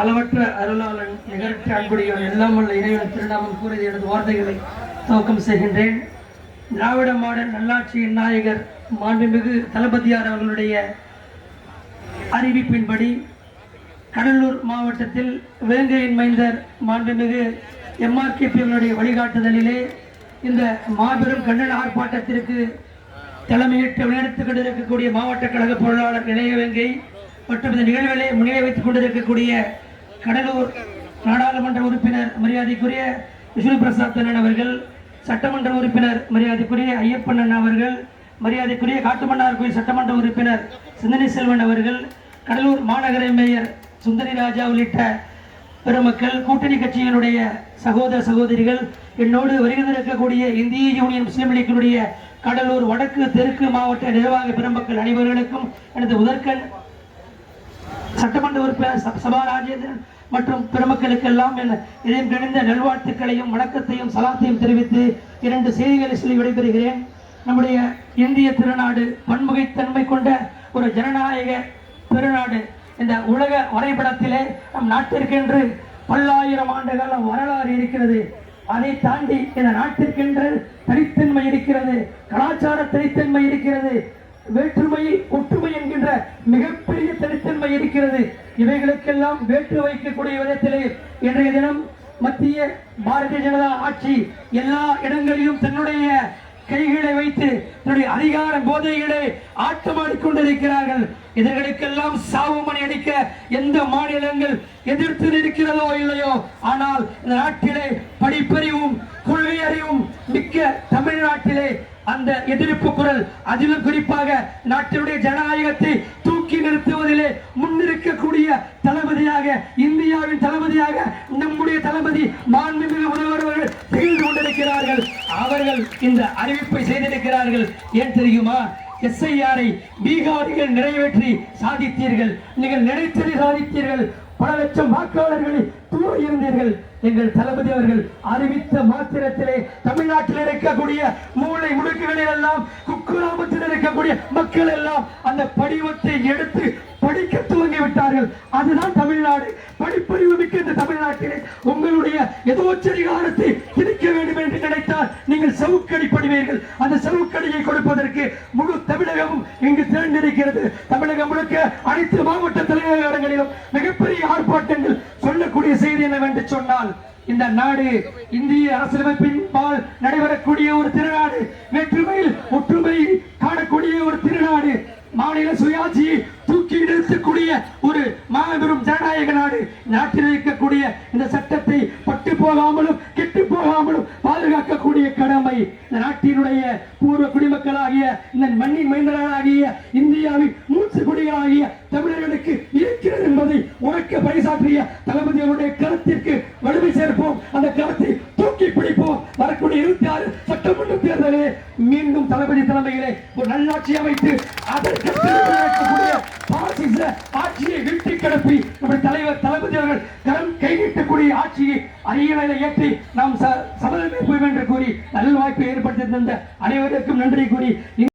அளவற்ற அருளாளன் நிகழ்ச்சி அன்புடையவன் எல்லாம் உள்ள இறைவன் திருநாமம் கூறிய எனது வார்த்தைகளை துவக்கம் செய்கின்றேன். திராவிட மாடல் நல்லாட்சியின் நாயகர் மாண்புமிகு தளபதியார் அவர்களுடைய அறிவிப்பின்படி கடலூர் மாவட்டத்தில் வேங்கையின் மைந்தர் மாண்புமிகு எம்ஆர்கேபியினுடைய வழிகாட்டுதலிலே இந்த மாபெரும் கண்டன ஆர்ப்பாட்டத்திற்கு தலைமையிட்டு வழிநடத்திக் கொண்டிருக்கக்கூடிய மாவட்ட கழக பொருளாளர் இணையவேங்கை மற்றும் இந்த நிகழ்வுகளை முன்னிலை வைத்துக் கொண்டிருக்கக்கூடிய கடலூர் நாடாளுமன்ற உறுப்பினர் மரியாதைக்குரிய விஷ்ணு பிரசாத் அண்ணன் அவர்கள் சட்டமன்ற உறுப்பினர் மரியாதைக்குரிய ஐயப்பன் அண்ணன் அவர்கள் மரியாதைக்குரிய காட்டுமன்னார் கோயில் சட்டமன்ற உறுப்பினர் சிந்தனை செல்வன் அவர்கள் கடலூர் மாநகர மேயர் சுந்தரி ராஜா உள்ளிட்ட பெருமக்கள் கூட்டணி கட்சியினுடைய சகோதர சகோதரிகள் என்னோடு வருகை இருக்கக்கூடிய இந்திய யூனியன் முஸ்லீம் லீக்கினுடைய கடலூர் வடக்கு தெற்கு மாவட்ட நிர்வாக பெருமக்கள் அனைவர்களுக்கும் எனது முதற்கண் சட்டமன்ற உறுப்பினர் சபா ராஜேந்திரன் மற்றும் பெருமக்களுக்கு எல்லாம் இதயம் கிடைந்த நல்வாழ்த்துக்களையும் வணக்கத்தையும் சலாத்தையும் தெரிவித்து இரண்டு செய்திகளை சொல்லி விடைபெறுகிறேன். நம்முடைய இந்திய திருநாடு பன்முகைத்தன்மை கொண்ட ஒரு ஜனநாயக பெருநாடு. இந்த உலக வரைபடத்திலே நம் நாட்டிற்கென்று பல்லாயிரம் ஆண்டுகால வரலாறு இருக்கிறது. அதை தாண்டி இந்த நாட்டிற்கென்று தனித்தன்மை இருக்கிறது. கலாச்சார தனித்தன்மை இருக்கிறது. வேற்றுமை ஒற்றுமை என்கின்ற மிகப்பெரிய இருக்கிறது. இவைகளுக்கெல்லாம் வேட்டு வைக்கக்கூடிய விதத்திலே இன்றைய தினம் மத்திய பாரதிய ஜனதா ஆட்சி எல்லா இடங்களிலும் தன்னுடைய கைகளை வைத்து தன்னுடைய அதிகார போதைகளை ஆட்டமாடி கொண்டிருக்கிறார்கள் இதற்கெல்லாம் சாவு மணி அடிக்க எந்த மாநிலங்கள் எதிர்த்து நிற்கிறதோ இல்லையோ ஆனால் இந்த நாட்டிலே படிப்பறிவும் கொள்கை அறிவும் மிக்க தமிழ்நாட்டிலே அந்த எதிர்ப்பு குரல் அதிலும் குறிப்பாக நாட்டினுடைய ஜனநாயகத்தை தூக்கி நிறுத்துவதிலே முன்னிருக்கக்கூடிய தளபதியாக இந்தியாவின் தளபதியாக நம்முடைய தளபதி மாண்புமிகு முதல்வர்கள் திகழ்ந்து கொண்டிருக்கிறார்கள். அவர்கள் இந்த அறிவிப்பை செய்திருக்கிறார்கள். ஏன் தெரியுமா? எஸ்ஐஆரை பீகாரிகள் நிறைவேற்றி சாதித்தீர்கள். நீங்கள் நினைத்ததை சாதித்தீர்கள். பல லட்சம் வாக்காளர்களை தூர இருந்தீர்கள். எங்கள் தளபதி அவர்கள் அறிவித்த மாத்திரத்திலே தமிழ்நாட்டில் இருக்கக்கூடிய மூளை முடுக்குகளில் எல்லாம் குக்கிராமத்தில் இருக்கக்கூடிய மக்கள் எல்லாம் அந்த படிவத்தை எடுத்து படிக்க துவங்கி விட்டார்கள் அதுதான் தமிழ்நாடு. படிப்பறிவு மிக்க இந்த தமிழ்நாட்டிலே உங்களுடைய எதோச்சரிகாரத்தை திணிக்க வேண்டும் என்று நினைத்தால் நீங்கள் சவுக்கடி படுவீர்கள் அந்த சவுக்கடியை கொடுப்பதற்கு முழு தமிழகமும் இங்கு திரண்டிருக்கிறது. தமிழகம் முழுக்க அனைத்து மாவட்ட தலைநகரங்களிலும் மிகப்பெரிய ஆர்ப்பாட்டங்கள் சொல்லக்கூடிய செய்தி என்னவென்று சொன்னால் இந்த நாடு இந்திய அரசியலமைப்பின் பால் நடைபெறக்கூடிய ஒரு திருநாடு வேற்றுமையில் ஒற்றுமை காணக்கூடிய ஒரு திருநாடு மாநில சுயாட்சியை தூக்கி நிறுத்தக்கூடிய ஒரு மாபெரும் ஜனநாயக நாடு நாட்டில் இருக்கக்கூடிய இந்த சட்டத்தை பட்டு போகாமலும் கெட்டு போகாமலும் பாதுகாக்கக்கூடிய கடமை இந்த நாட்டினுடைய பூர்வ குடிமக்களாகிய இந்த மண்ணின் மைந்தர்களாகிய இந்தியாவின் மூச்சு குடிகளாகிய தமிழர்களுக்கு இருக்கிறது என்பதை உனக்கு பரிசாற்றிய தளபதி அவருடைய கருத்திற்கு வலிமை சேர்ப்போம். அந்த கருத்தை தூக்கி பிடிப்போம். வரக்கூடிய இருபத்தி ஆறு சட்டமன்ற தேர்தலிலே மீண்டும் தளபதி தலைமையிலே ஒரு நல்லாட்சி அமைத்து அதற்கு ஆட்சியை ஏற்றி நாம் ச- சபதமேற்போம் என்று கூறி நல்வாய்ப்பை ஏற்படுத்தி தந்த அனைவருக்கும் நன்றி கூறி